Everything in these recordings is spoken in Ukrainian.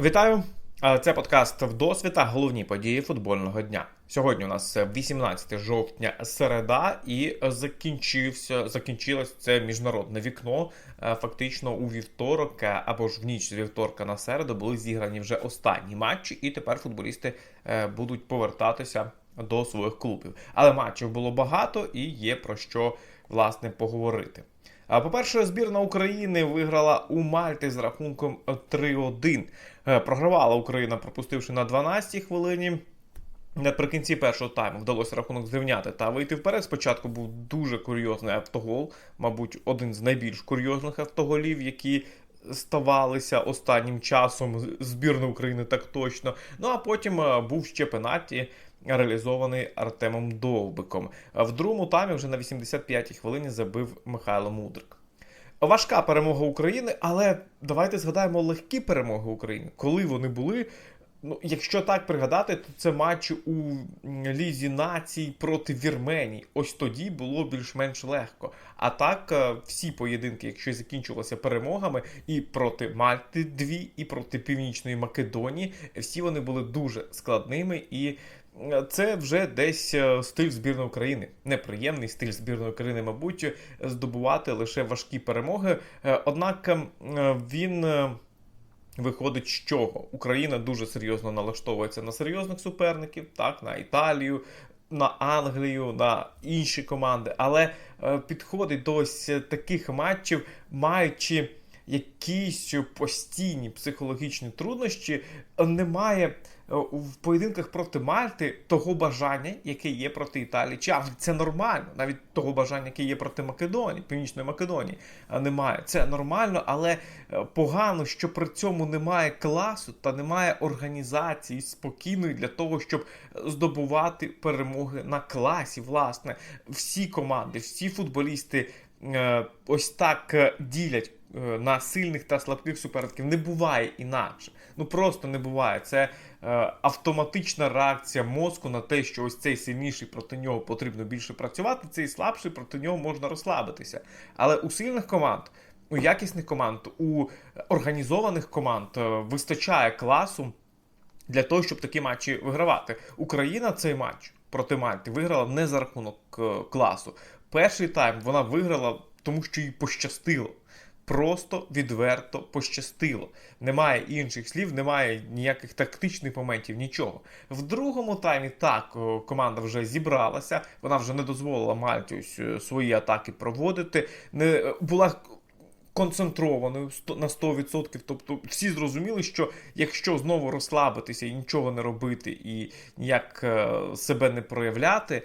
Вітаю! Е, Це подкаст «Вдосвіта. Головні події футбольного дня. Сьогодні у нас 18 жовтня середа, і закінчився закінчилось це міжнародне вікно. Е, Фактично у вівторок е, або ж в ніч з вівторка на середу були зіграні вже останні матчі, і тепер футболісти будуть повертатися до своїх клубів. Але матчів було багато і є про що власне поговорити. А, По-перше, збірна України виграла у Мальти з рахунком 3-1. Е, Програвала Україна, пропустивши на 12-й хвилині. Наприкінці першого тайму вдалося рахунок зрівняти та вийти вперед. Спочатку був дуже курйозний автогол, мабуть, один з найбільш курйозних автоголів, які ставалися останнім часом збірної України так точно. Ну а потім е, був ще пенальті, реалізований Артемом Довбиком. В другому таймі вже на 85-й хвилині забив Михайло Мудрик. Важка перемога України, але давайте згадаємо легкі перемоги України. Коли вони були. Ну, якщо так пригадати, то це матч у Лізі націй проти Вірменії. Ось тоді було більш-менш легко. А так, е, всі поєдинки, якщо закінчувалися перемогами, і проти Мальти дві, і проти Північної Македонії, всі вони були дуже складними і. Це вже десь е, стиль збірної України. Неприємний стиль збірної України, мабуть, здобувати лише важкі перемоги. Е, Однак ем, е, він виходить з чого? Україна дуже серйозно налаштовується на серйозних суперників, так, на Італію, на Англію, на інші команди, але підходить до ось таких матчів, маючи якісь постійні психологічні труднощі, немає в поєдинках проти Мальти того бажання, яке є проти Італії чи Англії. Це нормально, навіть того бажання, яке є проти Македонії, Північної Македонії, е, немає. Це нормально, але е, погано, що при цьому немає класу та немає організації спокійної для того, щоб здобувати перемоги на класі. Власне, всі команди, всі футболісти е, ось так е, ділять е, на сильних та слабких суперників. Не буває інакше. Ну просто не буває. Це е, автоматична реакція мозку на те, що ось цей сильніший проти нього потрібно більше працювати, цей слабший проти нього можна розслабитися. Але у сильних команд. У якісних команд, у організованих команд е, вистачає класу для того, щоб такі матчі вигравати. Україна цей матч проти Мальти виграла не за рахунок е, класу. Перший тайм вона виграла, тому що їй пощастило. Просто відверто пощастило. Немає інших слів, немає ніяких тактичних моментів, нічого. В другому таймі так команда вже зібралася, вона вже не дозволила Мальті е, свої атаки проводити. Не е, була концентрованою на 100%. Тобто всі зрозуміли, що якщо знову розслабитися і нічого не робити, і ніяк е, себе не проявляти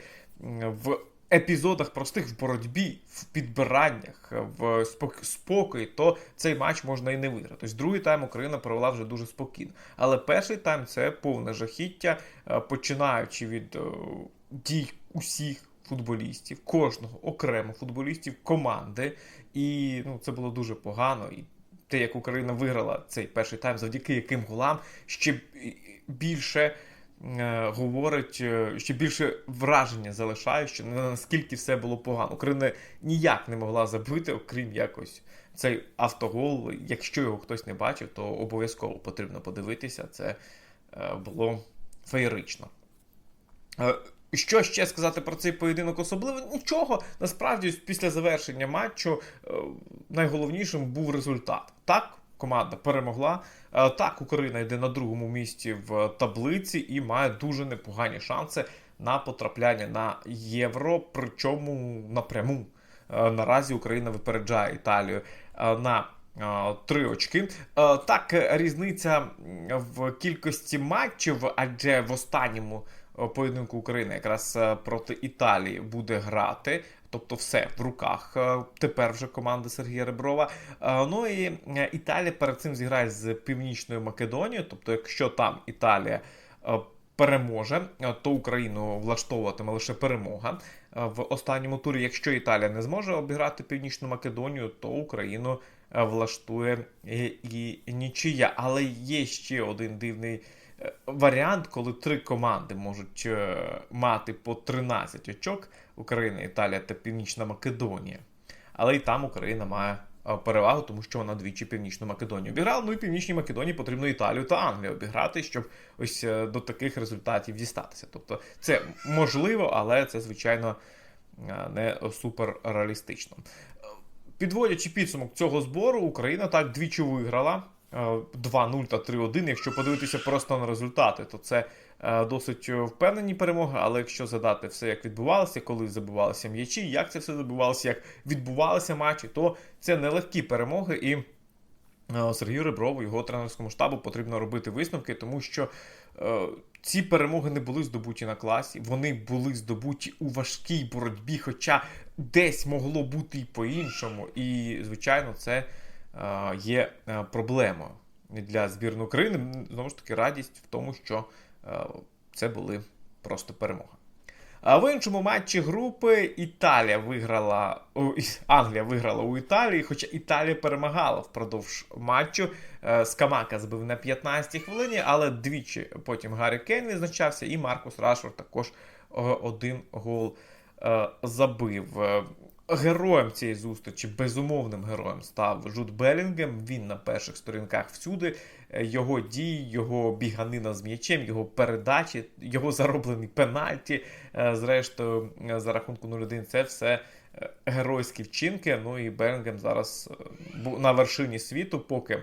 в епізодах простих в боротьбі, в підбираннях, в спок- спокої, то цей матч можна і не виграти. Тобто другий тайм Україна провела вже дуже спокійно. Але перший тайм це повне жахіття, е, починаючи від е, дій усіх. Футболістів, кожного окремо футболістів, команди, і ну, це було дуже погано. І те, як Україна виграла цей перший тайм, завдяки яким голам, ще більше говорить, е, ще більше враження залишає, що наскільки все було погано. Україна ніяк не могла забити, окрім якось цей автогол. Якщо його хтось не бачив, то обов'язково потрібно подивитися. Це е, було феєрично. Е, Що ще сказати про цей поєдинок особливо? Нічого. Насправді, після завершення матчу найголовнішим був результат. Так, команда перемогла. Е, Так, Україна йде на другому місці в таблиці і має дуже непогані шанси на потрапляння на євро, причому напряму. Е, Наразі Україна випереджає Італію е, на три очки. Так, різниця в кількості матчів, адже в останньому поєдинку України якраз проти Італії буде грати. Тобто все в руках е, тепер вже команди Сергія Реброва. Е, Ну і е, Італія перед цим зіграє з Північною Македонією. Тобто, якщо там Італія переможе, то Україну влаштовуватиме лише перемога в останньому турі. Якщо Італія не зможе обіграти Північну Македонію, то Україну влаштує і, нічия. Але є ще один дивний варіант, коли три команди можуть е, мати по 13 очок: Україна, Італія та Північна Македонія. Але і там Україна має е, перевагу, тому що вона двічі Північну Македонію обіграла. Ну і Північній Македонії потрібно Італію та Англію обіграти, щоб ось е, до таких результатів дістатися. Тобто це можливо, але це, звичайно, не супер реалістично. Підводячи підсумок цього збору, Україна так двічі виграла. Е, 2-0 та 3-1. Якщо подивитися просто на результати, то це е, досить впевнені перемоги. Але якщо згадати все, як відбувалося, коли забивалися м'ячі, як це все забивалося, як відбувалися матчі, то це нелегкі перемоги. І е, Сергію Реброву, його тренерському штабу потрібно робити висновки, тому що е, ці перемоги не були здобуті на класі, вони були здобуті у важкій боротьбі, хоча десь могло бути і по-іншому. І, звичайно, це е, є е, проблемою для збірної України. Знову ж таки, радість в тому, що е, це були просто перемоги. А в іншому матчі групи Італія виграла Англія виграла у Італії, хоча Італія перемагала впродовж матчу. Е, Скамака збив на 15-й хвилині, але двічі потім Гаррі Кейн відзначався, і Маркус Рашфорд також е, один гол е, забив. Героєм цієї зустрічі, безумовним героєм став Жуд Белінгем. Він на перших сторінках всюди. Е, Його дії, його біганина з м'ячем, його передачі, його зароблені пенальті. е, Зрештою, е, за рахунку 0-1, це все геройські вчинки. Ну і Белінгем зараз на вершині світу, поки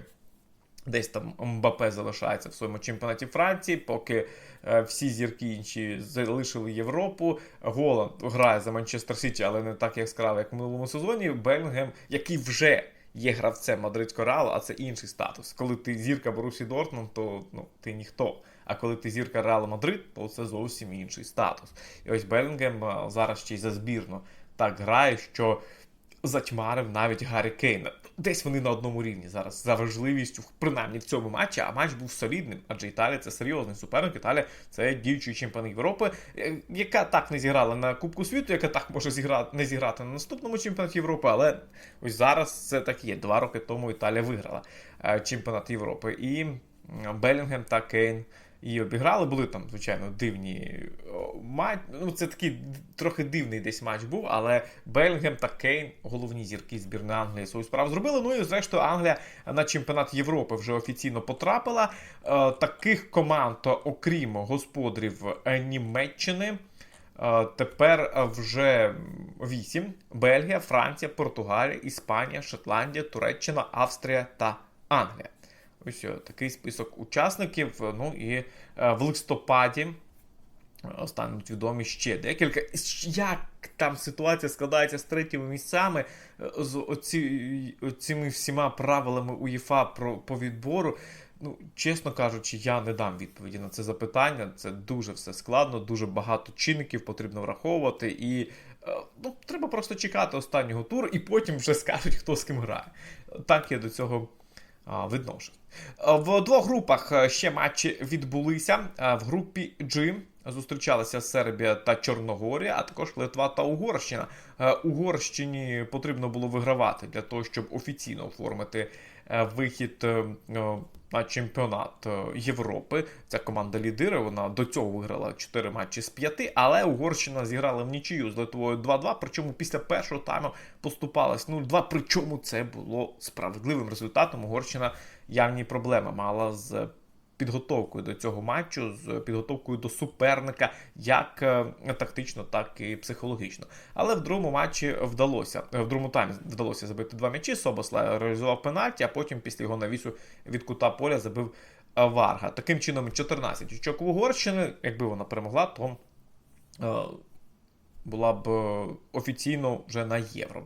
десь там Мбапе залишається в своєму чемпіонаті Франції, поки е, всі зірки інші залишили Європу. Голланд грає за Манчестер Сіті, але не так яскраво, як в минулому сезоні. Белінгем, який вже є гравцем мадридського Реалу, а це інший статус. Коли ти зірка Борусі Дортмунд, то ну, ти ніхто. А коли ти зірка Реалу Мадрид, то це зовсім інший статус. І ось Белінгем е, зараз ще й за збірну так грає, що затьмарив навіть Гаррі Кейна. Десь вони на одному рівні зараз за важливістю, принаймні в цьому матчі, а матч був солідним, адже Італія це серйозний суперник. Італія це діючий чемпіон Європи, е, яка так не зіграла на Кубку світу, яка так може зіграти не зіграти на наступному чемпіонаті Європи. Але ось зараз це так є. Два роки тому Італія виграла е, чемпіонат Європи. І Белінгем та Кейн її обіграли. Були там, звичайно, дивні матч. Ну, це такий трохи дивний десь матч був, але Белінгем та Кейн, головні зірки збірної Англії, свою справу зробили. Ну і зрештою Англія на чемпіонат Європи вже офіційно потрапила. Е, Таких команд, окрім господарів е, Німеччини. е, Тепер вже вісім: Бельгія, Франція, Португалія, Іспанія, Шотландія, Туреччина, Австрія та Англія. Ось такий список учасників. Ну і е, в листопаді е, стануть відомі ще декілька. Як там ситуація складається з третіми місцями, е, з оці, оціми всіма правилами УЄФА про по відбору. Ну, чесно кажучи, я не дам відповіді на це запитання. Це дуже все складно, дуже багато чинників потрібно враховувати, і е, ну, треба просто чекати останнього туру, і потім вже скажуть, хто з ким грає. Так я до цього а, В двох групах е, ще матчі відбулися. В групі G зустрічалися Сербія та Чорногорія, а також Литва та Угорщина. Е, Угорщині потрібно було вигравати для того, щоб офіційно оформити е, вихід на чемпіонат е, Європи. Ця команда лідира. Вона до цього виграла 4 матчі з 5, але Угорщина зіграла в нічию з Литвою 2-2. Причому після першого тайму поступалась 0-2. Причому це було справедливим результатом. Угорщина явні проблеми мала з підготовкою до цього матчу, з підготовкою до суперника, як е, тактично, так і психологічно. Але в другому матчі вдалося, е, в другому таймі вдалося забити два м'ячі. Собосла реалізував пенальті, а потім після його навісу від кута поля забив е, Варга. Таким чином, 14 очок в Угорщини. Якби вона перемогла, то була б офіційно вже на євро.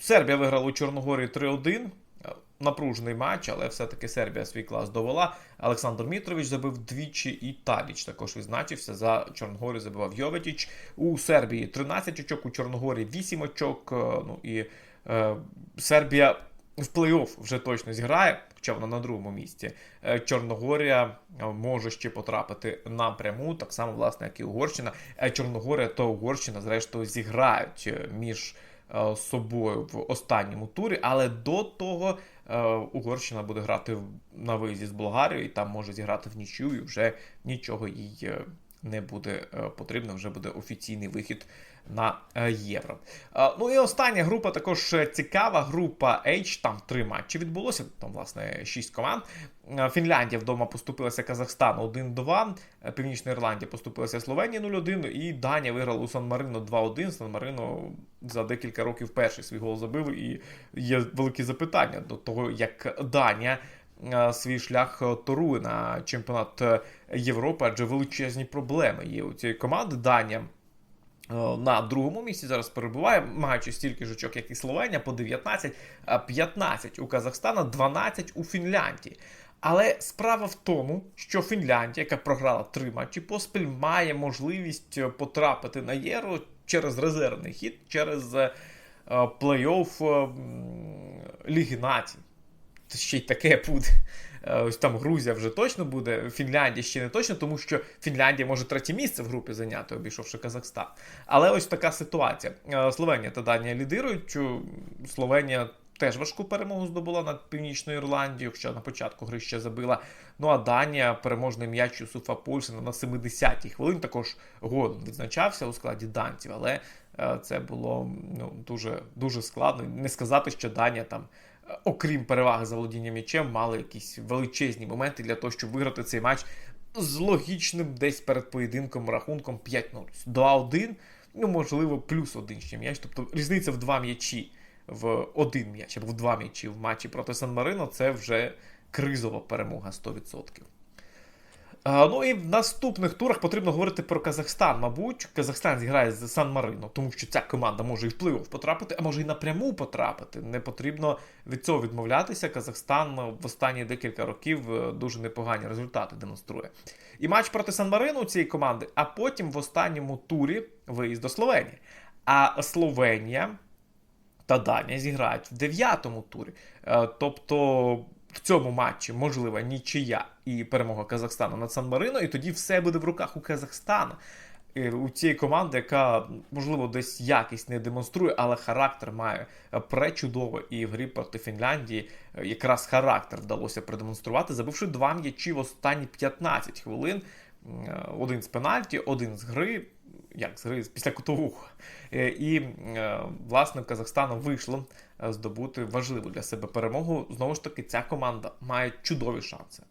Сербія виграла у Чорногорії 3-1. Напружений матч, але все-таки Сербія свій клас довела. Олександр Мітрович забив двічі, і Таліч також відзначився. За Чорногорію забивав Йоветіч. У Сербії 13 очок, у Чорногорії 8 очок. е, Ну і е, Сербія в плей-офф вже точно зіграє, хоча вона на другому місці. Е, Чорногорія е, може ще потрапити напряму, так само, власне, як і Угорщина. Чорногорія та Угорщина, зрештою, зіграють між е, собою в останньому турі, але до того е, Угорщина буде грати на виїзді з Болгарією, і там може зіграти в нічю, і вже нічого їй е, не буде потрібно, вже буде офіційний вихід на е, євро. Е, Ну і остання група також е, цікава. Група H, там три матчі відбулося. Там, власне, шість команд. Фінляндія вдома поступилася Казахстану 1-2. е, Північна Ірландія поступилася Словенії 0-1. І Данія виграла у Сан-Марино 2-1. Сан-Марино за декілька років перший свій гол забив. І є великі запитання до того, як Данія. Свій шлях торує на чемпіонат Європи, адже величезні проблеми є у цієї команди. Данія на другому місці зараз перебуває, маючи стільки ж очок, як і Словенія, по 19, 15 у Казахстана, 12 у Фінляндії. Але справа в тому, що Фінляндія, яка програла три матчі поспіль, має можливість е, потрапити на євро через резервний хід, через е, е, плей-офф е, Ліги Націй. Ще й таке буде. Е, Ось там Грузія вже точно буде, Фінляндія ще не точно, тому що Фінляндія може третє місце в групі зайняти, обійшовши Казахстан. Але ось така ситуація. Е, Словенія та Данія лідирують. Словенія теж важку перемогу здобула над Північною Ірландією, хоча на початку гри ще забила. Ну а Данія переможний м'яч Юсуфа Польсена на 70-й хвилині також голом відзначався у складі данців, але е, це було ну, дуже, дуже складно. Не сказати, що Данія там окрім переваги за володінням м'ячем, мали якісь величезні моменти для того, щоб виграти цей матч з логічним десь перед поєдинком рахунком 5-0. 2-1, ну можливо, плюс один ще м'яч. Тобто різниця в два м'ячі в один м'яч або в два м'ячі в матчі проти Сан-Марино це вже кризова перемога 100%. Ну і в наступних турах потрібно говорити про Казахстан. Мабуть, Казахстан зіграє з Сан-Марино, тому що ця команда може і в плей-офф потрапити, а може і напряму потрапити. Не потрібно від цього відмовлятися. Казахстан в останні декілька років е, дуже непогані результати демонструє. І матч проти Сан-Марино у цієї команди, а потім в останньому турі виїзд до Словенії. А Словенія та Данія зіграють в дев'ятому турі. Е, Тобто в цьому матчі можлива нічия і перемога Казахстану над Сан-Марино, і тоді все буде в руках у Казахстана. Е, У цієї команди, яка можливо десь якість не демонструє, але характер має пречудово. І в грі проти Фінляндії е, якраз характер вдалося продемонструвати, забивши два м'ячі в останні 15 хвилин. Е, Один з пенальті, один з гри. Як з після кутового. Е, І е, власне Казахстану вийшло е, здобути важливу для себе перемогу. Знову ж таки, ця команда має чудові шанси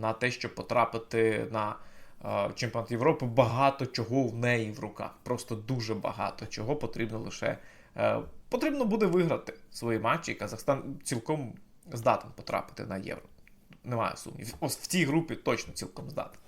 на те, щоб потрапити на чемпіонат Європи. Багато чого в неї в руках. Просто дуже багато чого потрібно лише потрібно буде виграти свої матчі. Казахстан цілком здатен потрапити на євро. Немає сумнівів. Ось в цій групі точно цілком здатен.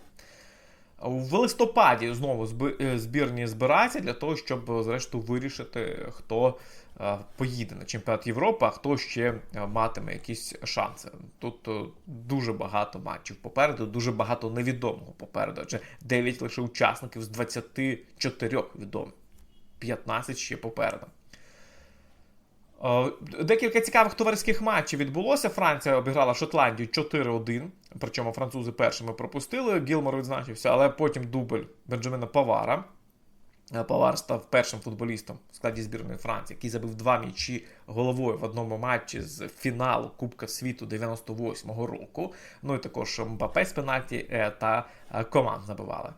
В листопаді знову е, збірні збираються для того, щоб е, зрештою вирішити, хто е, поїде на чемпіонат Європи, а хто ще матиме якісь шанси. Тут дуже багато матчів попереду, дуже багато невідомого попереду. Адже 9 лише учасників з 24 відомих, 15 ще попереду. Е, Декілька цікавих товариських матчів відбулося. Франція обіграла Шотландію 4-1. Причому французи першими пропустили. Гілмор відзначився, але потім дубль Бенджамина Павара. Е, Павар став першим футболістом в складі збірної Франції, який забив два м'ячі головою в одному матчі з фіналу Кубка світу 98-го року. Ну і також Мбапе з пенальті е, та команд забивали.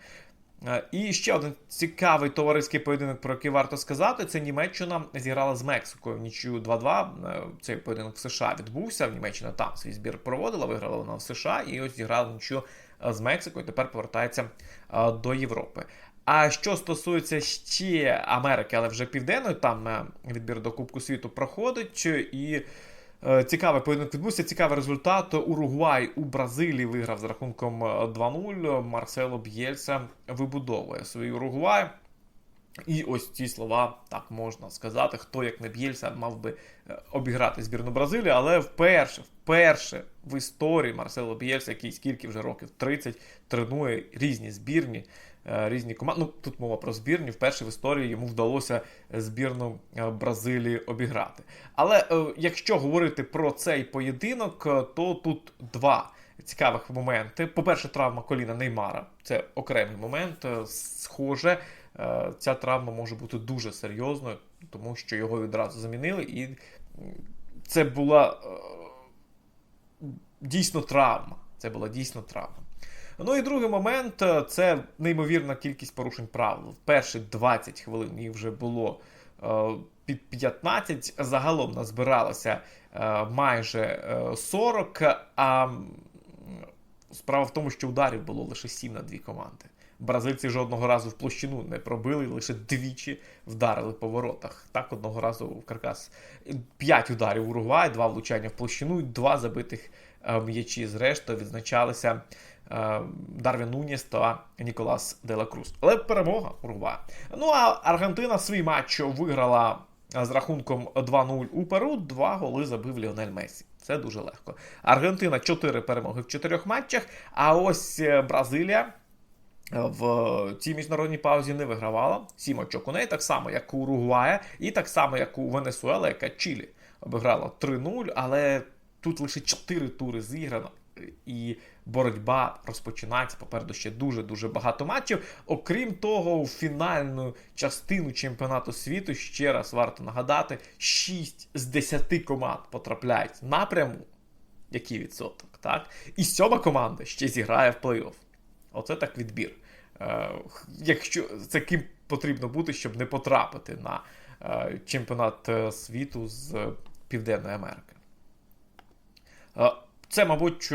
Е, І ще один цікавий товариський поєдинок, про який варто сказати, це Німеччина зіграла з Мексикою в нічию 2-2. Е, Цей поєдинок в США відбувся. Німеччина там свій збір проводила, виграла вона в США і ось зіграла нічию е, з Мексикою. Тепер повертається до Європи. А що стосується ще Америки, але вже південної, там відбір до Кубку світу проходить і. Е, Цікавий поєдинок відбувся, цікавий результат. Уругвай у Бразилії виграв з рахунком е, 2-0. Марсело Б'єльса вибудовує свій Уругвай. І ось ці слова, так можна сказати, хто як не Б'єльса мав би е, обіграти збірну Бразилії, але вперше, вперше в історії Марсело Б'єльса, який скільки вже років 30, тренує різні збірні, е, різні команди. Ну, тут мова про збірні. Вперше в історії йому вдалося збірну е, Бразилії обіграти. Але е, якщо говорити про цей поєдинок, е, то тут два цікавих моменти. По-перше, травма коліна Неймара. Це окремий момент. Е, Схоже, е, ця травма може бути дуже серйозною, тому що його відразу замінили, і це була е, дійсно травма. Це була дійсно травма. Ну і другий момент е, це неймовірна кількість порушень правил. Перші 20 хвилин їх вже було е, під 15. Загалом назбиралося е, майже е, 40. А справа в тому, що ударів було лише 7 на дві команди. Бразильці жодного разу в площину не пробили, лише двічі вдарили по воротах. Так, одного разу в каркас. П'ять ударів у Уругвай, два влучання в площину і два забитих м'ячі. Зрештою відзначалися Дарвін Нуніс та Ніколас Дела Круз. Але перемога Уругвая. Ну а Аргентина свій матч виграла з рахунком 2-0 у Перу. Два голи забив Ліонель Месі. Це дуже легко. Аргентина 4 перемоги в 4 матчах. А ось е, Бразилія в цій міжнародній паузі не вигравала. Сім очок у неї, так само, як у Уругвая, і так само, як у Венесуела, яка Чилі обіграла 3-0, але тут лише 4 тури зіграно. І боротьба розпочинається. Попереду ще дуже-дуже багато матчів. Окрім того, в фінальну частину чемпіонату світу ще раз варто нагадати: 6 з 10 команд потрапляють напряму. Який відсоток, так? І сьома команда ще зіграє в плей-офф. Оце так відбір. Е, якщо це ким потрібно бути, щоб не потрапити на е, чемпіонат е, світу з Південної Америки. Е, це, мабуть,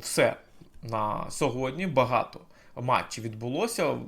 все на сьогодні. Багато матчів відбулося.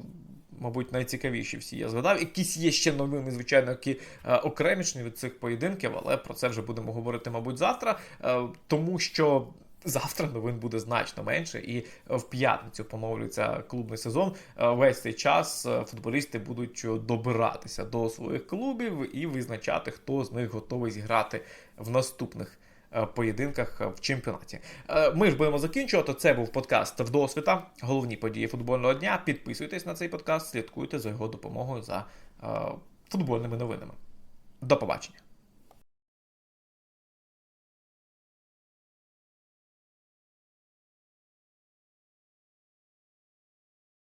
Мабуть, найцікавіші всі я згадав. Якісь є ще новини, звичайно, які е, окремішні від цих поєдинків, але про це вже будемо говорити, мабуть, завтра. Е, тому що завтра новин буде значно менше, і в п'ятницю поновлюється клубний сезон. Е, Весь цей час футболісти будуть добиратися до своїх клубів і визначати, хто з них готовий зіграти в наступних. Е, Поєдинках в чемпіонаті. Е, Ми ж будемо закінчувати. Це був подкаст вдосвіта. Головні події футбольного дня. Підписуйтесь на цей подкаст, слідкуйте за його допомогою за е, футбольними новинами. До побачення.